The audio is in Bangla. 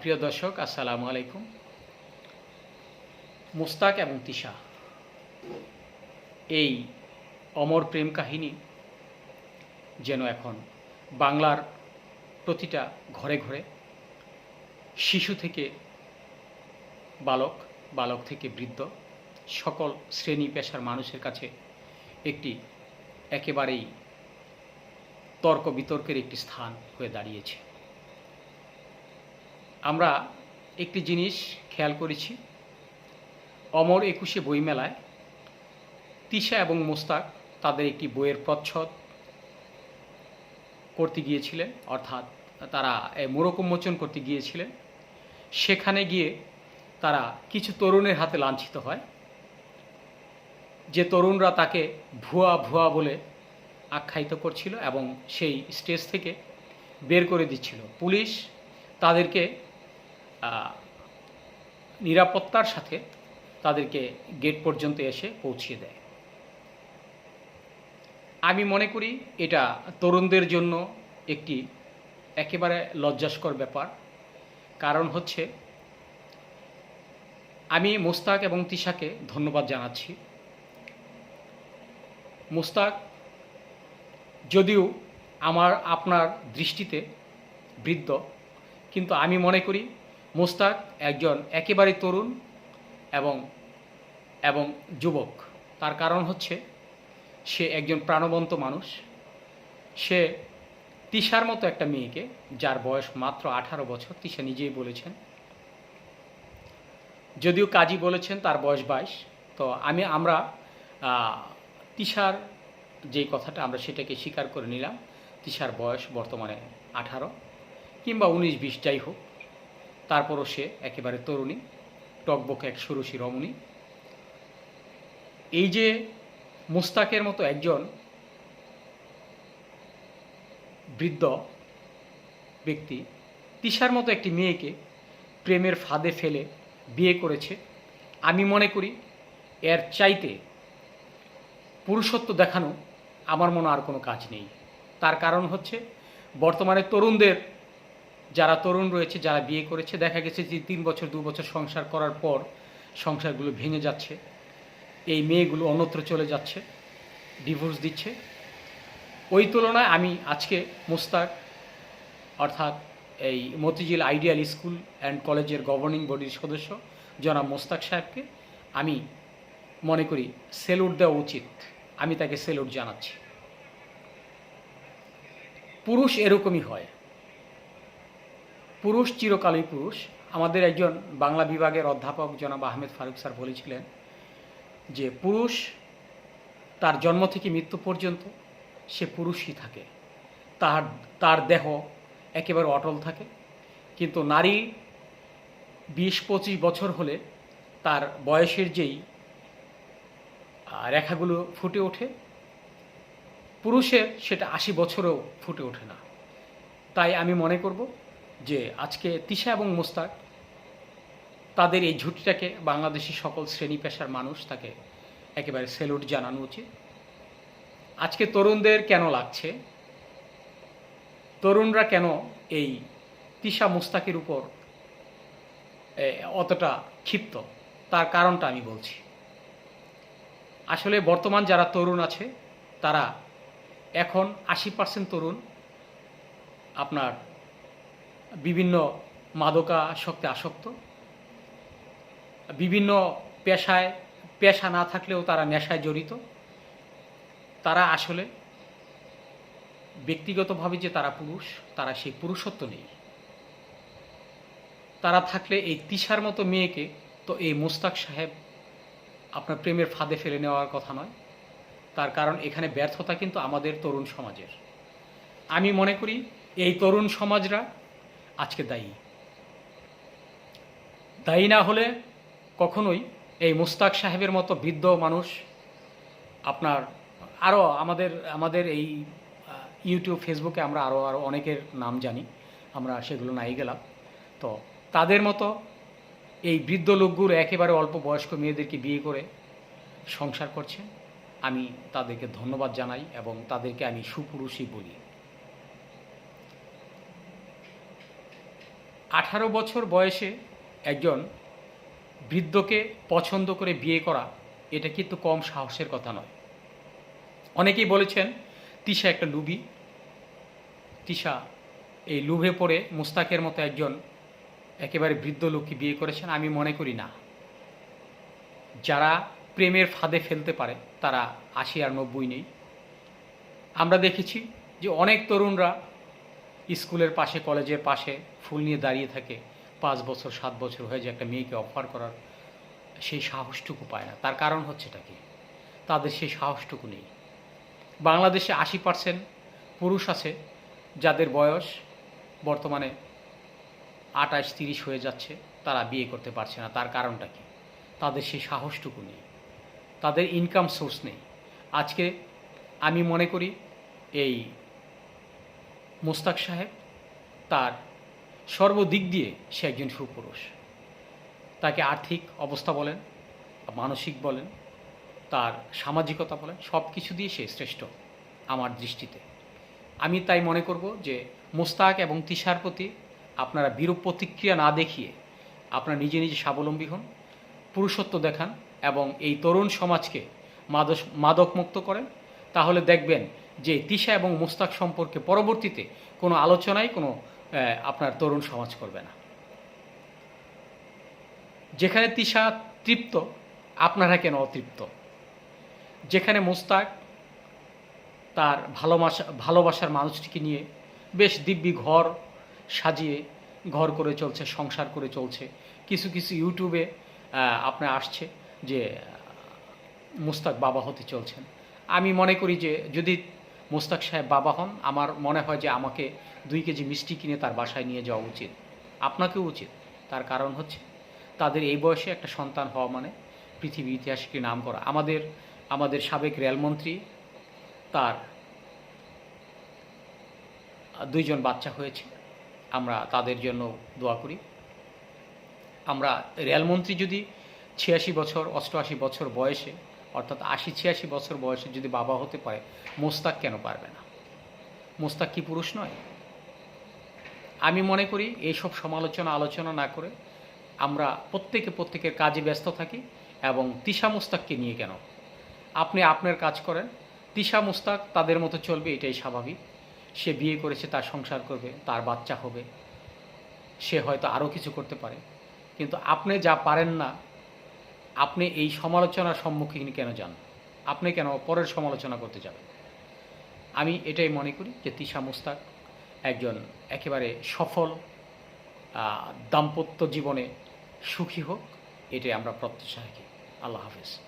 প্রিয় দর্শক, আসসালামু আলাইকুম। মুস্তাক এবং তিশা, এই অমর প্রেম কাহিনী যেন এখন বাংলার প্রতিটা ঘরে ঘরে শিশু থেকে বালক বালক থেকে বৃদ্ধ, সকল শ্রেণি পেশার মানুষের কাছে একটি একেবারেই তর্ক বিতর্কের একটি স্থান হয়ে দাঁড়িয়েছে। আমরা একটি জিনিস খেয়াল করেছি। অমর একুশে বইমেলায় তিশা এবং মোস্তাক তাদের একটি বইয়ের প্রচ্ছদ করতে গিয়েছিলেন, অর্থাৎ তারা মোরক উন্মোচন করতে গিয়েছিলেন। সেখানে গিয়ে তারা কিছু তরুণের হাতে লাঞ্ছিত হয়। যে তরুণরা তাকে ভুয়া ভুয়া বলে আখ্যায়িত করছিল এবং সেই স্টেজ থেকে বের করে দিচ্ছিল। পুলিশ তাদেরকে নিরাপত্তার সাথে তাদেরকে গেট পর্যন্ত এসে পৌঁছিয়ে দেয়। আমি মনে করি এটা তরুণদের জন্য একটি একেবারে লজ্জাস্কর ব্যাপার। কারণ হচ্ছে, আমি মোস্তাক এবং তিশাকে ধন্যবাদ জানাচ্ছি। মোস্তাক, যদিও আমার, আপনার দৃষ্টিতে বৃদ্ধ, কিন্তু আমি মনে করি মোস্তাক একজন একেবারে তরুণ এবং এবং যুবক। তার কারণ হচ্ছে, সে একজন প্রাণবন্ত মানুষ। সে তিশার মতো একটা মেয়েকে, যার বয়স মাত্র আঠারো বছর, তিশা নিজেই বলেছেন। যদিও কাজী বলেছেন তার বয়স বাইশ, তো আমি, আমরা তিশার যেই কথাটা আমরা সেটাকে স্বীকার করে নিলাম, তিশার বয়স বর্তমানে আঠারো কিংবা উনিশ, বিশ, যাই হোক। তারপরও সে একেবারে তরুণী, টকবকে এক সুরসী রমণী। এই যে মুস্তাকের মতো একজন বৃদ্ধ ব্যক্তি, তিশার মতো একটি মেয়েকে প্রেমের ফাঁদে ফেলে বিয়ে করেছে, আমি মনে করি এর চাইতে পুরুষত্ব দেখানো আমার মনে আর কোনো কাজ নেই। তার কারণ হচ্ছে বর্তমানে তরুণদের যারা তরুণ রয়েছে, যারা বিয়ে করেছে, দেখা গেছে যে তিন বছর, দু বছর সংসার করার পর সংসারগুলো ভেঙে যাচ্ছে। এই মেয়েগুলো অন্যত্র চলে যাচ্ছে, ডিভোর্স দিচ্ছে। ওই তুলনায় আমি আজকে মোস্তাক, অর্থাৎ এই মতিঝিল আইডিয়াল স্কুল অ্যান্ড কলেজের গভর্নিং বডির সদস্য, জনাব মোস্তাক সাহেবকে আমি মনে করি সেলুট দেওয়া উচিত। আমি তাকে সেলুট জানাচ্ছি। পুরুষ এরকমই হয়। পুরুষ, চিরকালই পুরুষ। আমাদের একজন বাংলা বিভাগের অধ্যাপক জনাব আহমেদ ফারুক স্যার বলেছিলেন যে পুরুষ তার জন্ম থেকে মৃত্যু পর্যন্ত সে পুরুষই থাকে। তার তার দেহ একেবারে অটল থাকে। কিন্তু নারী বিশ পঁচিশ বছর হলে তার বয়সের যেই রেখাগুলো ফুটে ওঠে, পুরুষের সেটা আশি বছরেও ফুটে ওঠে না। তাই আমি মনে করব যে আজকে তিশা এবং মোস্তাক তাদের এই ঝুঁটিটাকে বাংলাদেশি সকল শ্রেণি পেশার মানুষ তাকে একেবারে সেলুট জানানো উচিত। আজকে তরুণদের কেন লাগছে? তরুণরা কেন এই তিশা মুস্তাকের উপর অতটা ক্ষিপ্ত? তার কারণটা আমি বলছি। আসলে বর্তমান যারা তরুণ আছে, তারা এখন আশি পার্সেন্ট তরুণ আপনার বিভিন্ন মাদকা মাদকাসক্তে আসক্ত। বিভিন্ন পেশায়, পেশা না থাকলেও তারা নেশায় জড়িত। তারা আসলে ব্যক্তিগতভাবে যে তারা পুরুষ, তারা সেই পুরুষত্ব নেই। তারা থাকলে এই তিশার মতো মেয়েকে তো এই মোস্তাক সাহেব আপনার প্রেমের ফাঁদে ফেলে নেওয়ার কথা নয়। তার কারণ এখানে ব্যর্থতা কিন্তু আমাদের তরুণ সমাজের। আমি মনে করি এই তরুণ সমাজরা আজকে দায়ী। দায়ী না হলে কখনোই এই মুস্তাক সাহেবের মতো বৃদ্ধ মানুষ আপনার আরও আমাদের আমাদের এই ইউটিউব, ফেসবুকে আমরা আরও আরও অনেকের নাম জানি, আমরা সেগুলো নাই গেলাম। তো তাদের মতো এই বৃদ্ধ লোকগুলো একেবারে অল্প বয়স্ক মেয়েদেরকে বিয়ে করে সংসার করছে। আমি তাদেরকে ধন্যবাদ জানাই এবং তাদেরকে আমি সুপুরুষই বলি। আঠারো বছর বয়সে একজন বৃদ্ধকে পছন্দ করে বিয়ে করা, এটা কিন্তু কম সাহসের কথা নয়। অনেকেই বলেছেন, তিশা একটা লুবি। তিশা এই লুভে পড়ে মুস্তাকের মতো একজন একেবারে বৃদ্ধ লোককে বিয়ে করেছেন, আমি মনে করি না। যারা প্রেমের ফাঁদে ফেলতে পারে, তারা আশি আর নব্বই নেই। আমরা দেখেছি যে অনেক তরুণরা স্কুলের পাশে, কলেজের পাশে ফুল নিয়ে দাঁড়িয়ে থাকে। পাঁচ বছর, সাত বছর হয়ে যে একটা মেয়েকে অফার করার। সেই সাহসটুকু পায় না। তার কারণ হচ্ছেটা কি? তাদের সেই সাহসটুকু নেই। বাংলাদেশে আশি পার্সেন্ট পুরুষ আছে যাদের বয়স বর্তমানে আটাশ তিরিশ হয়ে যাচ্ছে। তারা বিয়ে করতে পারছে না। তার কারণটা কি? তাদের সেই সাহসটুকু নেই। তাদের ইনকাম সোর্স নেই। আজকে আমি মনে করি এই মোস্তাক সাহেব, তার সর্বদিক দিয়ে সে একজন সুপুরুষ। তাকে আর্থিক অবস্থা বলেন, মানসিক বলেন, তার সামাজিকতা বলেন, সব কিছু দিয়ে সে শ্রেষ্ঠ আমার দৃষ্টিতে। আমি তাই মনে করব যে মোস্তাক এবং তিশার প্রতি আপনারা বিরূপ প্রতিক্রিয়া না দেখিয়ে আপনারা নিজে নিজে স্বাবলম্বী হন, পুরুষত্ব দেখান এবং এই তরুণ সমাজকে মাদক মাদকমুক্ত করেন তাহলে দেখবেন যে তিশা এবং মোস্তাক সম্পর্কে পরবর্তীতে কোনো আলোচনায় কোনো আপনার তরুণ সমাজ করবে না। যেখানে তিশা তৃপ্ত, আপনারা কেন অতৃপ্ত? যেখানে মোস্তাক তার ভালোবাসা, ভালোবাসার মানুষটিকে নিয়ে বেশ দিব্যি ঘর সাজিয়ে ঘর করে চলছে, সংসার করে চলছে। কিছু কিছু ইউটিউবে আপনার আসছে যে, মুস্তাক বাবা হতে চলছেন। আমি মনে করি যে যদি মোস্তাক সাহেব বাবা হন, আমার মনে হয় যে আমাকে দুই কেজি মিষ্টি কিনে তার বাসায় নিয়ে যাওয়া উচিত। আপনাকেও উচিত। তার কারণ হচ্ছে, তাদের এই বয়সে একটা সন্তান হওয়া মানে পৃথিবী ইতিহাসকে নাম করা আমাদের আমাদের সাবেক রেলমন্ত্রী, তার দুইজন বাচ্চা হয়েছে। আমরা তাদের জন্য দোয়া করি। আমরা রেলমন্ত্রী যদি ছিয়াশি বছর, অষ্টআশি বছর বয়সে অর্থাৎ আশি ছিয়াশি বছর বয়সে যদি বাবা হতে পারে, মোস্তাক কেন পারবে না? মোস্তাক কি পুরুষ নয়? আমি মনে করি এইসব সমালোচনা, আলোচনা না করে আমরা প্রত্যেকে প্রত্যেকের কাজে ব্যস্ত থাকি এবং তিশা মুস্তাককে নিয়ে কেন? আপনি আপনার কাজ করেন, তিশা মুস্তাক তাদের মতো চলবে, এটাই স্বাভাবিক। সে বিয়ে করেছে, তার সংসার করবে, তার বাচ্চা হবে, সে হয়তো আরও কিছু করতে পারে। কিন্তু আপনি যা পারেন না আপনি এই সমালোচনার সম্মুখীন কেন যান? আপনি কেন পরের সমালোচনা করতে যাবেন? আমি এটাই মনে করি যে তিশা মুস্তাক একজন একেবারে সফল দাম্পত্য জীবনে সুখী হোক, এটাই আমরা প্রত্যাশা রাখি। আল্লাহ হাফেজ।